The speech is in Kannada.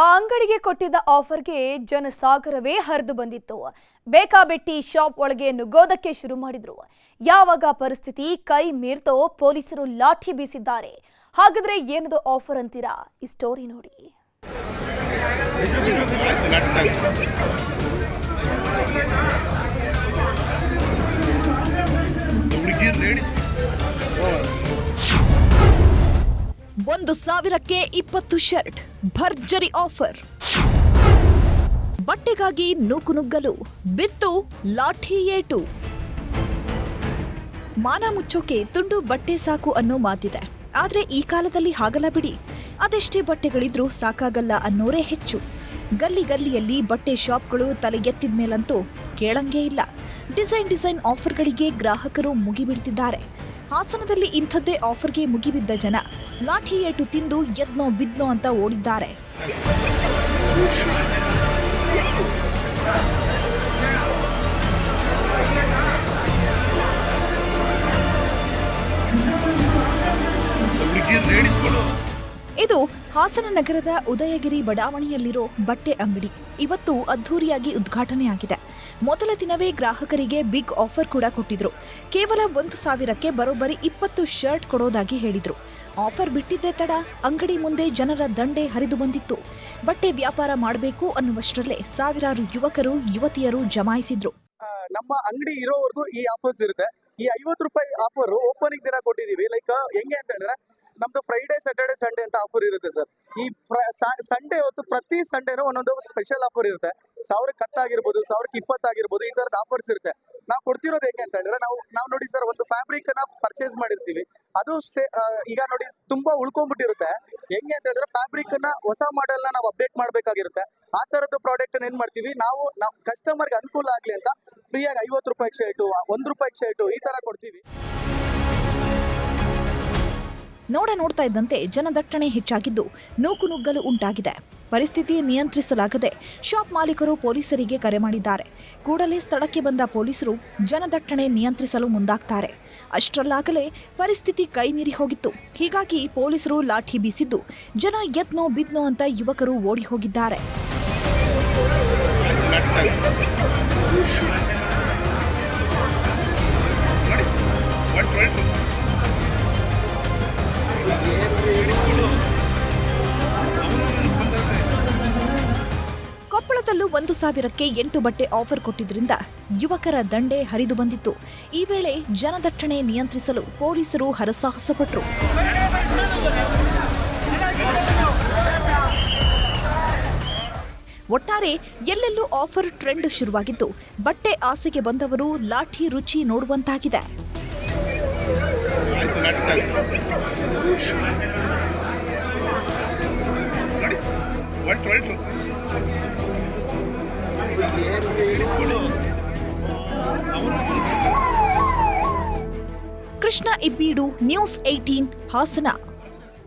ಆ ಅಂಗಡಿಗೆ ಕೊಟ್ಟಿದ್ದ ಆಫರ್ಗೆ ಜನಸಾಗರವೇ ಹರಿದು ಬಂದಿತ್ತು. ಬೇಕಾಬೆಟ್ಟಿ ಶಾಪ್ ಒಳಗೆ ನುಗ್ಗೋದಕ್ಕೆ ಶುರು ಮಾಡಿದ್ರು. ಯಾವಾಗ ಪರಿಸ್ಥಿತಿ ಕೈ ಮೀರ್ತೋ ಪೊಲೀಸರು ಲಾಠಿ ಬೀಸಿದ್ದಾರೆ. ಹಾಗಾದ್ರೆ ಏನದು ಆಫರ್ ಅಂತೀರಾ? ಈ ಸ್ಟೋರಿ ನೋಡಿ. ಒಂದು ಸಾವಿರಕ್ಕೆ ಇಪ್ಪತ್ತು ಶರ್ಟ್, ಭರ್ಜರಿ ಆಫರ್. ಬಟ್ಟೆಗಾಗಿ ನೂಕುನುಗ್ಗಲು, ಬಿತ್ತು ಲಾಠಿ ಏಟು. ಮಾನ ಮುಚ್ಚೋಕೆ ತುಂಡು ಬಟ್ಟೆ ಸಾಕು ಅನ್ನೋ ಮಾತಿದೆ. ಆದ್ರೆ ಈ ಕಾಲದಲ್ಲಿ ಹಾಗಲ್ಲ ಬಿಡಿ. ಅದೆಷ್ಟೇ ಬಟ್ಟೆಗಳಿದ್ರೂ ಸಾಕಾಗಲ್ಲ ಅನ್ನೋರೇ ಹೆಚ್ಚು. ಗಲ್ಲಿ ಗಲ್ಲಿಯಲ್ಲಿ ಬಟ್ಟೆ ಶಾಪ್ಗಳು ತಲೆ ಎತ್ತಿದ ಮೇಲಂತೂ ಕೇಳಂಗೇ ಇಲ್ಲ. ಡಿಸೈನ್ ಡಿಸೈನ್ ಆಫರ್ಗಳಿಗೆ ಗ್ರಾಹಕರು ಮುಗಿಬೀಳ್ತಿದ್ದಾರೆ ಹಾಸನದಲ್ಲಿ ಇಂಥದ್ದೇ ಆಫರ್ಗೆ ಮುಗಿಬಿದ್ದ ಜನ ಲಾಠಿ ಏಟು ತಿಂದು ಎದ್ನೋ ಬಿದ್ನೋ ಅಂತ ಓಡಿದ್ದಾರೆ. ಇದು ಹಾಸನ ನಗರದ ಉದಯಗಿರಿ ಬಡಾವಣೆಯಲ್ಲಿರೋ ಬಟ್ಟೆ ಅಂಗಡಿ. ಇವತ್ತು ಅದ್ಧೂರಿಯಾಗಿ ಉದ್ಘಾಟನೆಯಾಗಿದೆ. ಮೊದಲ ದಿನವೇ ಗ್ರಾಹಕರಿಗೆ ಬಿಗ್ ಆಫರ್ ಕೂಡ ಕೊಟ್ಟಿದ್ರು. ಕೇವಲ ಒಂದು ಸಾವಿರಕ್ಕೆ ಬರೋಬ್ಬರಿ ಇಪ್ಪತ್ತು ಶರ್ಟ್ ಕೊಡೋದಾಗಿ ಹೇಳಿದ್ರು. ಆಫರ್ ಬಿಟ್ಟಿದ್ದೆ ತಡ, ಅಂಗಡಿ ಮುಂದೆ ಜನರ ದಂಡೆ ಹರಿದು ಬಂದಿತ್ತು. ಬಟ್ಟೆ ವ್ಯಾಪಾರ ಮಾಡಬೇಕು ಅನ್ನುವಷ್ಟರಲ್ಲೇ ಸಾವಿರಾರು ಯುವಕರು, ಯುವತಿಯರು ಜಮಾಯಿಸಿದ್ರು. ನಮ್ಮ ಅಂಗಡಿ ಇರೋವರೆಗೂ ಈ ಆಫರ್ಸ್ ಇರುತ್ತೆ. ಈ ಐವತ್ತು ರೂಪಾಯಿ ಆಫರ್ ಓಪನಿಂಗ್ ದಿನ ಕೊಟ್ಟಿದೀವಿ ಲೈಕ್ ಹೆಂಗೆ ಅಂತ ಹೇಳಿದ್ರೆ ನಮ್ದು ಫ್ರೈಡೆ ಸ್ಯಾಟರ್ಡೆ ಸಂಡೇ ಅಂತ ಆಫರ್ ಇರುತ್ತೆ ಸರ್ ಈ ಸಂಡೇ ಹೊತ್ತು ಪ್ರತಿ ಸಂಡೇನೂ ಒಂದೊಂದು ಸ್ಪೆಷಲ್ ಆಫರ್ ಇರುತ್ತೆ. ಸಾವಿರಕ್ಕೆ ಹತ್ತಾಗಿರ್ಬೋದು, ಸಾವಿರಕ್ಕೆ ಇಪ್ಪತ್ತಾಗಿರ್ಬೋದು, ಈ ತರದ ಆಫರ್ಸ್ ಇರುತ್ತೆ. ನಾವು ಕೊಡ್ತಿರೋದು ಹೆಂಗೆ ಅಂತ ಹೇಳಿದ್ರೆ ನಾವು ನಾವು ನೋಡಿ ಸರ್ ಒಂದು ಫ್ಯಾಬ್ರಿಕ್ ಅನ್ನ ಪರ್ಚೇಸ್ ಮಾಡಿರ್ತೀವಿ. ಅದು ಸೇ ಈಗ ನೋಡಿ ತುಂಬಾ ಉಳ್ಕೊಂಡ್ಬಿಟ್ಟಿರುತ್ತೆ ಹೆಂಗೆ ಅಂತ ಹೇಳಿದ್ರೆ ಫ್ಯಾಬ್ರಿಕ್ ಅನ್ನ ಹೊಸ ಮಾಡೆಲ್ ನಾವು ಅಪ್ಡೇಟ್ ಮಾಡಬೇಕಾಗಿರುತ್ತೆ. ಆ ತರದ್ದು ಪ್ರಾಡಕ್ಟ್ ಏನ್ ಮಾಡ್ತೀವಿ? ನಾವು ನಾವು ಕಸ್ಟಮರ್ಗೆ ಅನುಕೂಲ ಆಗ್ಲಿ ಅಂತ ಫ್ರೀಯಾಗಿ ಐವತ್ತು ರೂಪಾಯಿ ಶರ್ಟು ಒಂದು ರೂಪಾಯಿ ಶರ್ಟು ಈ ತರ ಕೊಡ್ತೀವಿ. ನೋಡ ನೋಡ್ತಾ ಇದ್ದಂತೆ ಜನದಟ್ಟಣೆ ಹೆಚ್ಚಾಗಿದ್ದು ನೂಕುನುಗ್ಗಲು ಉಂಟಾಗಿದೆ. ಪರಿಸ್ಥಿತಿ ನಿಯಂತ್ರಿಸಲಾಗದೆ ಶಾಪ್ ಮಾಲೀಕರು ಪೊಲೀಸರಿಗೆ ಕರೆ ಮಾಡಿದ್ದಾರೆ. ಕೂಡಲೇ ಸ್ಥಳಕ್ಕೆ ಬಂದ ಪೊಲೀಸರು ಜನದಟ್ಟಣೆ ನಿಯಂತ್ರಿಸಲು ಮುಂದಾಗ್ತಾರೆ. ಅಷ್ಟರಲ್ಲಾಗಲೇ ಪರಿಸ್ಥಿತಿ ಕೈಮೀರಿ ಹೋಗಿತ್ತು. ಹೀಗಾಗಿ ಪೊಲೀಸರು ಲಾಠಿ ಬೀಸಿದ್ದು ಜನ ಎದ್ನೋ ಬಿದ್ನೋ ಅಂತ ಯುವಕರು ಓಡಿ ಹೋಗಿದ್ದಾರೆ. ಕೊಪ್ಪಳದಲ್ಲೂ ಒಂದು ಸಾವಿರಕ್ಕೆ ಎಂಟು ಬಟ್ಟೆ ಆಫರ್ ಕೊಟ್ಟಿದ್ದರಿಂದ ಯುವಕರ ದಂಡೆ ಹರಿದು ಬಂದಿತ್ತು. ಈ ವೇಳೆ ಜನದಟ್ಟಣೆ ನಿಯಂತ್ರಿಸಲು ಪೊಲೀಸರು ಹರಸಾಹಸ ಪಟ್ರು ಒಟ್ಟಾರೆ ಎಲ್ಲೆಲ್ಲೂ ಆಫರ್ ಟ್ರೆಂಡ್ ಶುರುವಾಗಿದ್ದು ಬಟ್ಟೆ ಆಸೆಗೆ ಬಂದವರು ಲಾಠಿ ರುಚಿ ನೋಡುವಂತಾಗಿದೆ. Krishna Ibbidu news eighteen Hassan.